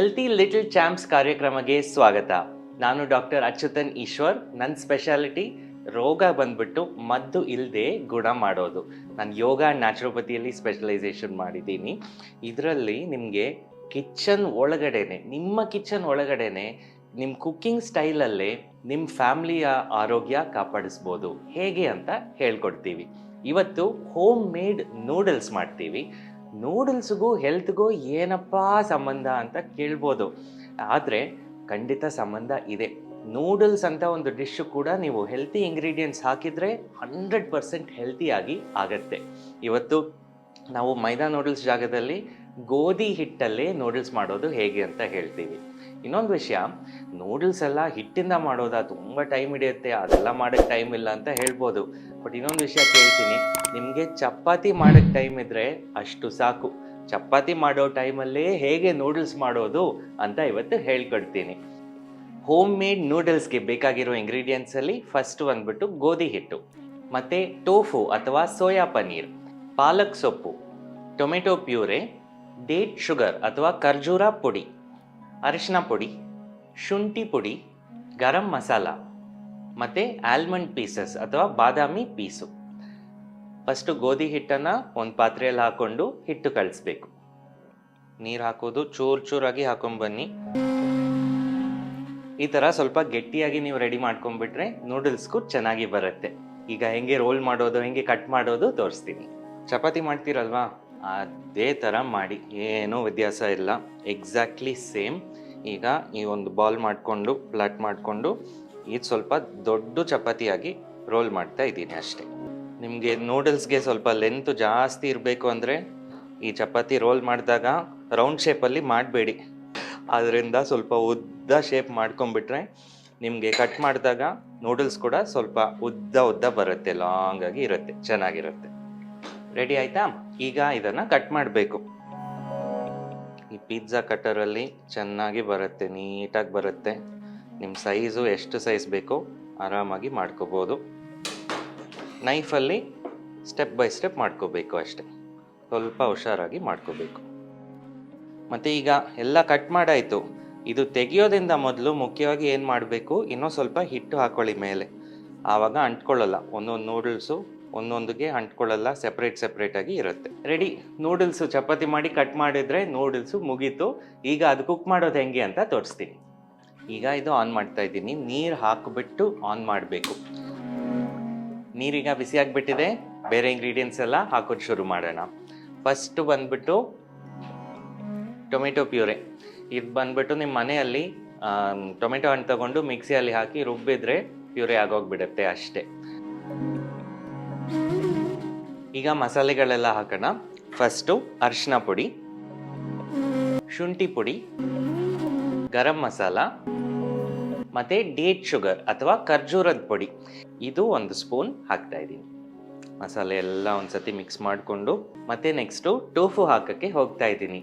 Healthy little champs ಕಾರ್ಯಕ್ರಮಕ್ಕೆ ಸ್ವಾಗತ. ನಾನು ಡಾಕ್ಟರ್ ಅಚ್ಯುತನ್ ಈಶ್ವರ್. ನನ್ನ ಸ್ಪೆಷಾಲಿಟಿ, ರೋಗ ಬಂದ್ಬಿಟ್ಟು ಮದ್ದು ಇಲ್ಲದೆ ಗುಣ ಮಾಡೋದು. ನಾನು ಯೋಗ, ನ್ಯಾಚುರೋಪತಿಯಲ್ಲಿ ಸ್ಪೆಷಲೈಸೇಷನ್ ಮಾಡಿದ್ದೀನಿ. ಇದರಲ್ಲಿ ನಿಮಗೆ ಕಿಚನ್ ಒಳಗಡೆನೆ, ನಿಮ್ಮ ಕಿಚನ್ ಒಳಗಡೆನೆ ನಿಮ್ಮ ಕುಕ್ಕಿಂಗ್ ಸ್ಟೈಲಲ್ಲೇ ನಿಮ್ಮ ಫ್ಯಾಮ್ಲಿಯ ಆರೋಗ್ಯ ಕಾಪಾಡಿಸ್ಬೋದು. ಹೇಗೆ ಅಂತ ಹೇಳ್ಕೊಡ್ತೀವಿ. ಇವತ್ತು ಹೋಮ್ ಮೇಡ್ ನೂಡಲ್ಸ್ ಮಾಡ್ತೀವಿ. ನೂಡಲ್ಸ್ಗೂ ಹೆಲ್ತ್ಗೂ ಏನಪ್ಪಾ ಸಂಬಂಧ ಅಂತ ಕೇಳ್ಬೋದು. ಆದರೆ ಖಂಡಿತ ಸಂಬಂಧ ಇದೆ. ನೂಡಲ್ಸ್ ಅಂತ ಒಂದು ಡಿಶ್ ಕೂಡ ನೀವು ಹೆಲ್ತಿ ಇಂಗ್ರೀಡಿಯೆಂಟ್ಸ್ ಹಾಕಿದರೆ ಹಂಡ್ರೆಡ್ ಪರ್ಸೆಂಟ್ ಹೆಲ್ತಿಯಾಗಿ ಆಗತ್ತೆ. ಇವತ್ತು ನಾವು ಮೈದಾ ನೂಡಲ್ಸ್ ಜಾಗದಲ್ಲಿ ಗೋಧಿ ಹಿಟ್ಟಲ್ಲೇ ನೂಡಲ್ಸ್ ಮಾಡೋದು ಹೇಗೆ ಅಂತ ಹೇಳ್ತೀವಿ. ಇನ್ನೊಂದು ವಿಷಯ ನೂಡಲ್ಸ್ ಎಲ್ಲ ಹಿಟ್ಟಿಂದ ಮಾಡೋದಾ ತುಂಬ ಟೈಮ್ ಹಿಡಿಯುತ್ತೆ, ಅದೆಲ್ಲ ಮಾಡೋಕ್ಕೆ ಟೈಮ್ ಇಲ್ಲ ಅಂತ ಹೇಳ್ಬೋದು. ಬಟ್ ಇನ್ನೊಂದು ವಿಷಯ ಕೇಳ್ತೀನಿ, ನಿಮಗೆ ಚಪಾತಿ ಮಾಡೋಕ್ಕೆ ಟೈಮ್ ಇದ್ದರೆ ಅಷ್ಟು ಸಾಕು. ಚಪಾತಿ ಮಾಡೋ ಟೈಮಲ್ಲೇ ಹೇಗೆ ನೂಡಲ್ಸ್ ಮಾಡೋದು ಅಂತ ಇವತ್ತು ಹೇಳ್ಕೊಡ್ತೀನಿ. ಹೋಮ್ ಮೇಡ್ ನೂಡಲ್ಸ್ಗೆ ಬೇಕಾಗಿರೋ ಇಂಗ್ರೀಡಿಯೆಂಟ್ಸಲ್ಲಿ ಫಸ್ಟ್ ಬಂದ್ಬಿಟ್ಟು ಗೋಧಿ ಹಿಟ್ಟು, ಮತ್ತು ಟೋಫು ಅಥವಾ ಸೋಯಾ ಪನ್ನೀರ್ ಪಾಲಕ್ ಸೊಪ್ಪು ಟೊಮೆಟೊ ಪ್ಯೂರೆ ಡೇಟ್ ಶುಗರ್ ಅಥವಾ ಖರ್ಜೂರ ಪುಡಿ. ಅರಿಶಿನ ಪುಡಿ, ಶುಂಠಿ ಪುಡಿ, ಗರಂ ಮಸಾಲ ಮತ್ತು ಆಲ್ಮಂಡ್ ಪೀಸಸ್ ಅಥವಾ ಬಾದಾಮಿ ಪೀಸು. ಫಸ್ಟು ಗೋಧಿ ಹಿಟ್ಟನ್ನು ಒಂದು ಪಾತ್ರೆಯಲ್ಲಿ ಹಾಕ್ಕೊಂಡು ಹಿಟ್ಟು ಕಳಿಸ್ಬೇಕು. ನೀರು ಹಾಕೋದು ಚೂರು ಚೂರಾಗಿ ಹಾಕೊಂಡ್ಬನ್ನಿ ಈ ಥರ ಸ್ವಲ್ಪ ಗಟ್ಟಿಯಾಗಿ ನೀವು ರೆಡಿ ಮಾಡ್ಕೊಂಡ್ಬಿಟ್ರೆ ನೂಡಲ್ಸ್ಗೂ ಚೆನ್ನಾಗಿ ಬರುತ್ತೆ. ಈಗ ಹೆಂಗೆ ರೋಲ್ ಮಾಡೋದು, ಹೆಂಗೆ ಕಟ್ ಮಾಡೋದು ತೋರಿಸ್ತೀನಿ. ಚಪಾತಿ ಮಾಡ್ತೀರಲ್ವಾ? ಅದೇ ಥರ ಮಾಡಿ. ಏನೂ ವ್ಯತ್ಯಾಸ ಇಲ್ಲ. ಎಕ್ಸಾಕ್ಟ್ಲಿ ಸೇಮ್ ಈಗ ಈ ಒಂದು ಬಾಲ್ ಮಾಡಿಕೊಂಡು ಫ್ಲಾಟ್ ಮಾಡಿಕೊಂಡು ಇದು ಸ್ವಲ್ಪ ದೊಡ್ಡ ಚಪಾತಿಯಾಗಿ ರೋಲ್ ಮಾಡ್ತಾ ಇದ್ದೀನಿ ಅಷ್ಟೇ. ನಿಮಗೆ ನೂಡಲ್ಸ್ಗೆ ಸ್ವಲ್ಪ ಲೆಂತ್ ಜಾಸ್ತಿ ಇರಬೇಕು ಅಂದರೆ, ಈ ಚಪಾತಿ ರೋಲ್ ಮಾಡಿದಾಗ ರೌಂಡ್ ಶೇಪಲ್ಲಿ ಮಾಡಬೇಡಿ. ಅದರಿಂದ ಸ್ವಲ್ಪ ಉದ್ದ ಶೇಪ್ ಮಾಡ್ಕೊಂಬಿಟ್ರೆ ನಿಮಗೆ ಕಟ್ ಮಾಡಿದಾಗ ನೂಡಲ್ಸ್ ಕೂಡ ಸ್ವಲ್ಪ ಉದ್ದ ಉದ್ದ ಬರುತ್ತೆ ಲಾಂಗಾಗಿ ಇರುತ್ತೆ, ಚೆನ್ನಾಗಿರುತ್ತೆ. ರೆಡಿ ಆಯ್ತಾ? ಈಗ ಇದನ್ನು ಕಟ್ ಮಾಡಬೇಕು. ಈ ಪಿಜ್ಜಾ ಕಟ್ಟರಲ್ಲಿ ಚೆನ್ನಾಗಿ ಬರುತ್ತೆ, ನೀಟಾಗಿ ಬರುತ್ತೆ. ನಿಮ್ಮ ಸೈಜು ಎಷ್ಟು ಸೈಜ್ ಬೇಕೋ ಆರಾಮಾಗಿ ಮಾಡ್ಕೋಬೋದು. ನೈಫಲ್ಲಿ ಸ್ಟೆಪ್ ಬೈ ಸ್ಟೆಪ್ ಮಾಡ್ಕೋಬೇಕು ಅಷ್ಟೆ. ಸ್ವಲ್ಪ ಹುಷಾರಾಗಿ ಮಾಡ್ಕೋಬೇಕು. ಮತ್ತು ಈಗ ಎಲ್ಲ ಕಟ್ ಮಾಡಾಯಿತು. ಇದು ತೆಗಿಯೋದ್ರಿಂದ ಮೊದಲು ಮುಖ್ಯವಾಗಿ ಏನು ಮಾಡಬೇಕು? ಇನ್ನೂ ಸ್ವಲ್ಪ ಹಿಟ್ಟು ಹಾಕೊಳ್ಳಿ ಮೇಲೆ. ಆವಾಗ ಅಂಟ್ಕೊಳ್ಳಲ್ಲ. ಒಂದೊಂದು ನೂಡಲ್ಸು ಒಂದೊಂದಿಗೆ ಅಂಟ್ಕೊಳ್ಳಲ್ಲ ಸೆಪ್ರೇಟ್ ಸೆಪ್ರೇಟಾಗಿ ಇರುತ್ತೆ. ರೆಡಿ ನೂಡಲ್ಸು ಚಪಾತಿ ಮಾಡಿ ಕಟ್ ಮಾಡಿದರೆ ನೂಡಲ್ಸು ಮುಗೀತು. ಈಗ ಅದು ಕುಕ್ ಮಾಡೋದು ಹೆಂಗೆ ಅಂತ ತೋರಿಸ್ತೀನಿ. ಈಗ ಇದು ಆನ್ ಮಾಡ್ತಾ ಇದ್ದೀನಿ. ನೀರು ಹಾಕಿಬಿಟ್ಟು ಆನ್ ಮಾಡಬೇಕು. ನೀರೀಗ ಬಿಸಿ ಆಗಿಬಿಟ್ಟಿದೆ. ಬೇರೆ ಇಂಗ್ರೀಡಿಯೆಂಟ್ಸ್ ಎಲ್ಲ ಹಾಕೋದು ಶುರು ಮಾಡೋಣ. ಫಸ್ಟು ಬಂದ್ಬಿಟ್ಟು ಟೊಮೆಟೊ ಪ್ಯೂರೆ ಇದು ಬಂದ್ಬಿಟ್ಟು ನಿಮ್ಮ ಮನೆಯಲ್ಲಿ ಟೊಮೆಟೊ ಹಣ್ಣು ತಗೊಂಡು ಮಿಕ್ಸಿಯಲ್ಲಿ ಹಾಕಿ ರುಬ್ಬಿದ್ರೆ ಪ್ಯೂರೆ ಆಗೋಗ್ಬಿಡುತ್ತೆ ಅಷ್ಟೇ. ಈಗ ಮಸಾಲೆಗಳೆಲ್ಲ ಹಾಕೋಣ. ಫಸ್ಟು ಅರಿಶಿನ ಪುಡಿ, ಶುಂಠಿ ಪುಡಿ, ಗರಂ ಮಸಾಲ, ಮತ್ತು ಡೇಟ್ ಶುಗರ್ ಅಥವಾ ಖರ್ಜೂರದ ಪುಡಿ. ಇದು ಒಂದು ಸ್ಪೂನ್ ಹಾಕ್ತಾ ಇದ್ದೀನಿ. ಮಸಾಲೆ ಎಲ್ಲ ಒಂದ್ಸತಿ ಮಿಕ್ಸ್ ಮಾಡಿಕೊಂಡು, ಮತ್ತೆ ನೆಕ್ಸ್ಟು ಟೋಫು ಹಾಕೋಕ್ಕೆ ಹೋಗ್ತಾ ಇದ್ದೀನಿ.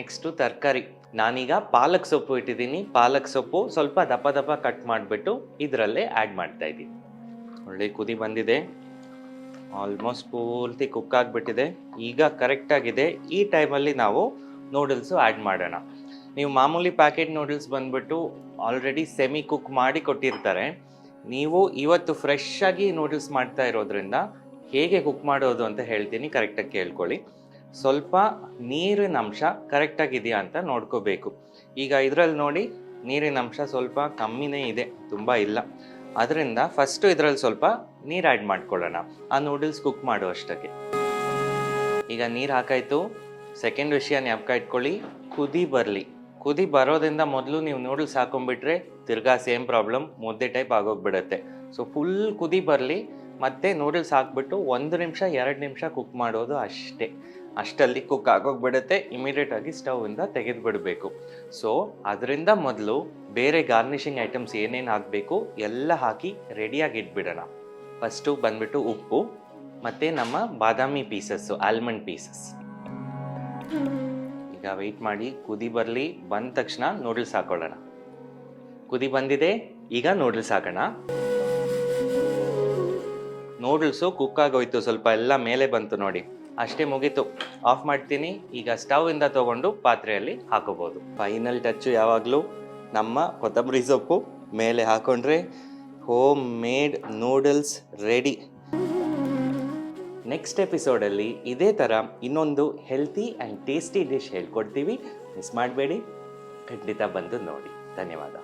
ನೆಕ್ಸ್ಟು ತರಕಾರಿ. ನಾನೀಗ ಪಾಲಕ್ ಸೊಪ್ಪು ಇಟ್ಟಿದ್ದೀನಿ. ಪಾಲಕ್ ಸೊಪ್ಪು ಸ್ವಲ್ಪ ದಪ್ಪ ದಪ್ಪ ಕಟ್ ಮಾಡಿಬಿಟ್ಟು ಇದರಲ್ಲೇ ಆ್ಯಡ್ ಮಾಡ್ತಾ ಇದ್ದೀನಿ. ಒಳ್ಳೆ ಕುದಿ ಬಂದಿದೆ. ಆಲ್ಮೋಸ್ಟ್ ಪೂರ್ತಿ ಕುಕ್ ಆಗಿಬಿಟ್ಟಿದೆ. ಈಗ ಕರೆಕ್ಟಾಗಿದೆ ಈ ಟೈಮಲ್ಲಿ ನಾವು ನೂಡಲ್ಸು ಆ್ಯಡ್ ಮಾಡೋಣ. ನೀವು ಮಾಮೂಲಿ ಪ್ಯಾಕೆಟ್ ನೂಡಲ್ಸ್ ಬಂದ್ಬಿಟ್ಟು ಆಲ್ರೆಡಿ ಸೆಮಿ ಕುಕ್ ಮಾಡಿ ಕೊಟ್ಟಿರ್ತಾರೆ. ನೀವು ಇವತ್ತು ಫ್ರೆಶ್ ಆಗಿ ನೂಡಲ್ಸ್ ಮಾಡ್ತಾ ಇರೋದ್ರಿಂದ ಹೇಗೆ ಕುಕ್ ಮಾಡೋದು ಅಂತ ಹೇಳ್ತೀನಿ ಕರೆಕ್ಟಾಗಿ ಕೇಳ್ಕೊಳ್ಳಿ. ಸ್ವಲ್ಪ ನೀರಿನ ಅಂಶ ಕರೆಕ್ಟಾಗಿದೆಯಾ ಅಂತ ನೋಡ್ಕೋಬೇಕು. ಈಗ ಇದರಲ್ಲಿ ನೋಡಿ, ನೀರಿನ ಅಂಶ ಸ್ವಲ್ಪ ಕಮ್ಮಿನೇ ಇದೆ, ತುಂಬ ಇಲ್ಲ. ಅದರಿಂದ ಫಸ್ಟು ಇದರಲ್ಲಿ ಸ್ವಲ್ಪ ನೀರು ಆ್ಯಡ್ ಮಾಡ್ಕೊಳ್ಳೋಣ. ಆ ನೂಡಲ್ಸ್ ಕುಕ್ ಮಾಡೋ ಅಷ್ಟಕ್ಕೆ. ಈಗ ನೀರು ಹಾಕಾಯ್ತು. ಸೆಕೆಂಡ್ ವಿಷಯ ಜ್ಞಾಪಕ ಇಟ್ಕೊಳ್ಳಿ. ಕುದಿ ಬರಲಿ. ಕುದಿ ಬರೋದ್ರಿಂದ ಮೊದಲು ನೀವು ನೂಡಲ್ಸ್ ಹಾಕೊಂಡ್ಬಿಟ್ರೆ ತಿರ್ಗಾ ಸೇಮ್ ಪ್ರಾಬ್ಲಮ್ ಮುದ್ದೆ ಟೈಪ್ ಆಗೋಗ್ಬಿಡುತ್ತೆ. ಸೊ ಫುಲ್ ಕುದಿ ಬರಲಿ. ಮತ್ತೆ ನೂಡಲ್ಸ್ ಹಾಕ್ಬಿಟ್ಟು ಒಂದು ನಿಮಿಷ, ಎರಡು ನಿಮಿಷ ಕುಕ್ ಮಾಡೋದು ಅಷ್ಟೇ. ಅಷ್ಟಲ್ಲಿ ಕುಕ್ ಆಗೋಗ್ಬಿಡುತ್ತೆ ಇಮಿಡಿಯೇಟ್ ಆಗಿ ಸ್ಟವ್ವಿಂದ ತೆಗೆದು ಬಿಡಬೇಕು ಸೊ ಅದರಿಂದ ಮೊದಲು ಬೇರೆ ಗಾರ್ನಿಷಿಂಗ್ ಐಟಮ್ಸ್ ಏನೇನು ಹಾಕಬೇಕು ಎಲ್ಲ ಹಾಕಿ ರೆಡಿಯಾಗಿ ಇಟ್ಬಿಡೋಣ. ಫಸ್ಟು ಬಂದ್ಬಿಟ್ಟು ಉಪ್ಪು, ಮತ್ತು ನಮ್ಮ ಬಾದಾಮಿ ಪೀಸಸ್ಸು ಆಲ್ಮಂಡ್ ಪೀಸಸ್ ಈಗ ವೆಯ್ಟ್ ಮಾಡಿ, ಕುದಿ ಬರಲಿ, ಬಂದ ತಕ್ಷಣ ನೂಡಲ್ಸ್ ಹಾಕೊಳ್ಳೋಣ. ಕುದಿ ಬಂದಿದೆ, ಈಗ ನೂಡಲ್ಸ್ ಹಾಕೋಣ. ನೂಡಲ್ಸು ಕುಕ್ ಆಗೋಯ್ತು ಸ್ವಲ್ಪ, ಎಲ್ಲ ಮೇಲೆ ಬಂತು ನೋಡಿ. ಅಷ್ಟೇ ಮುಗೀತು. ಆಫ್ ಮಾಡ್ತೀನಿ. ಈಗ ಸ್ಟವ್ ಇಂದ ತಗೊಂಡು ಪಾತ್ರೆಯಲ್ಲಿ ಹಾಕೋಬಹುದು ಫೈನಲ್ ಟಚ್ ಯಾವಾಗಲೂ ನಮ್ಮ ಕೊತ್ತಂಬರಿ ಸೊಪ್ಪು ಮೇಲೆ ಹಾಕೊಂಡ್ರೆ home made noodles ready next ಎಪಿಸೋಡಲ್ಲಿ ಇದೇ ಥರ ಇನ್ನೊಂದು ಹೆಲ್ತಿ ಆ್ಯಂಡ್ ಟೇಸ್ಟಿ ಡಿಶ್ ಹೇಳ್ಕೊಡ್ತೀವಿ. ಮಿಸ್ ಮಾಡಬೇಡಿ. ಖಂಡಿತ ಬಂದು ನೋಡಿ. ಧನ್ಯವಾದ.